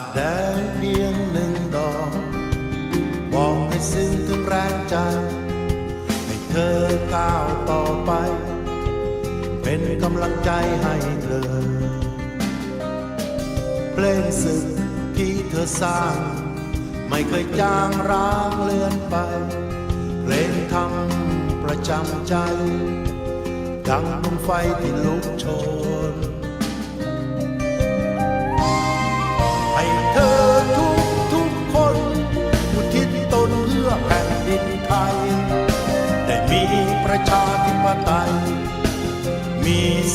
บแดงเพียงหนึ่งดอกบอกให้ซึ้งถึงแรงใจ ให้เธอก้าวต่อไป เป็นกำลังใจให้เธอ เพลงศึกที่เธอสร้าง ไม่เคยจางร้างเลือนไป เพลงทำประจำใจ ดังดวงไฟที่ลุกโชน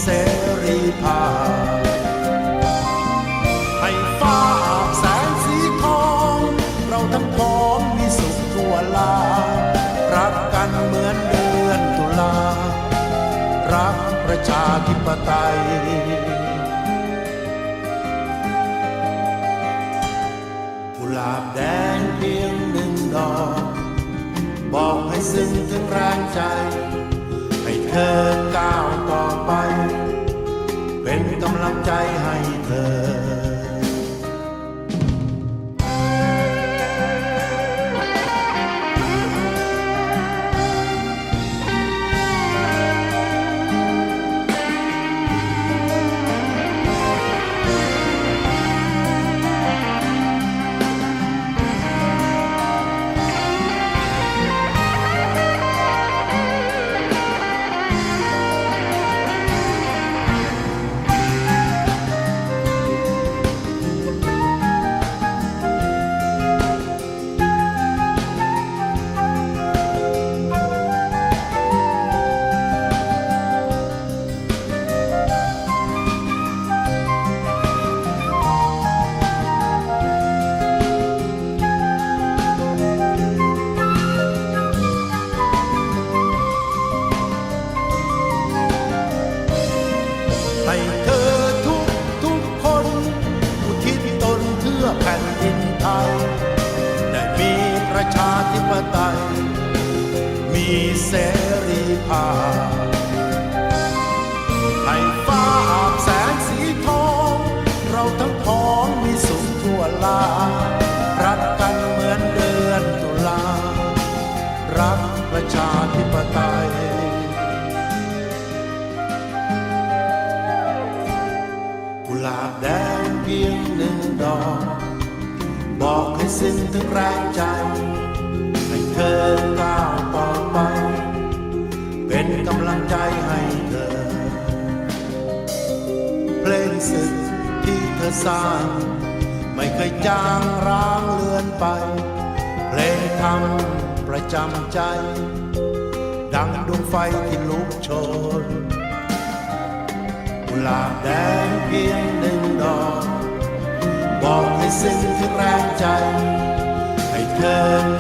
เสรีภาพให้ฟ้าอาบแสงสีทอง เราทั้งพ้องมีสุขทั่วลา รักกันเหมือนเดือนตุลา รักประชาธิปไตยกุหลาบแดงเพียงหนึ่งดอก บอกให้ซึ้งถึงแรงใจ ให้เธอก้าวต่อไป เป็นกำลังใจให้เธอ เสรีภาพให้ฟ้าอาบแสงสีทอง เราทั้งพ้องมีสุขทั่วลา รักกันเหมือนเดือนตุลา รักประชาธิปไตยกุหลาบแดงเพียงหนึ่งดอก บอกให้สิ้นถึงแรงใจให้เธอก้าว เป็นกำลังใจให้เธอ เพลงศึกที่เธอสร้าง ไม่เคยจางร้างเลือนไป เพลงทำประจำใจ ดังดวงไฟที่ลุกโชนกุหลาบแดงเพียงหนึ่งดอก บอกให้สิ้นถึงแรงใจ ให้เธอ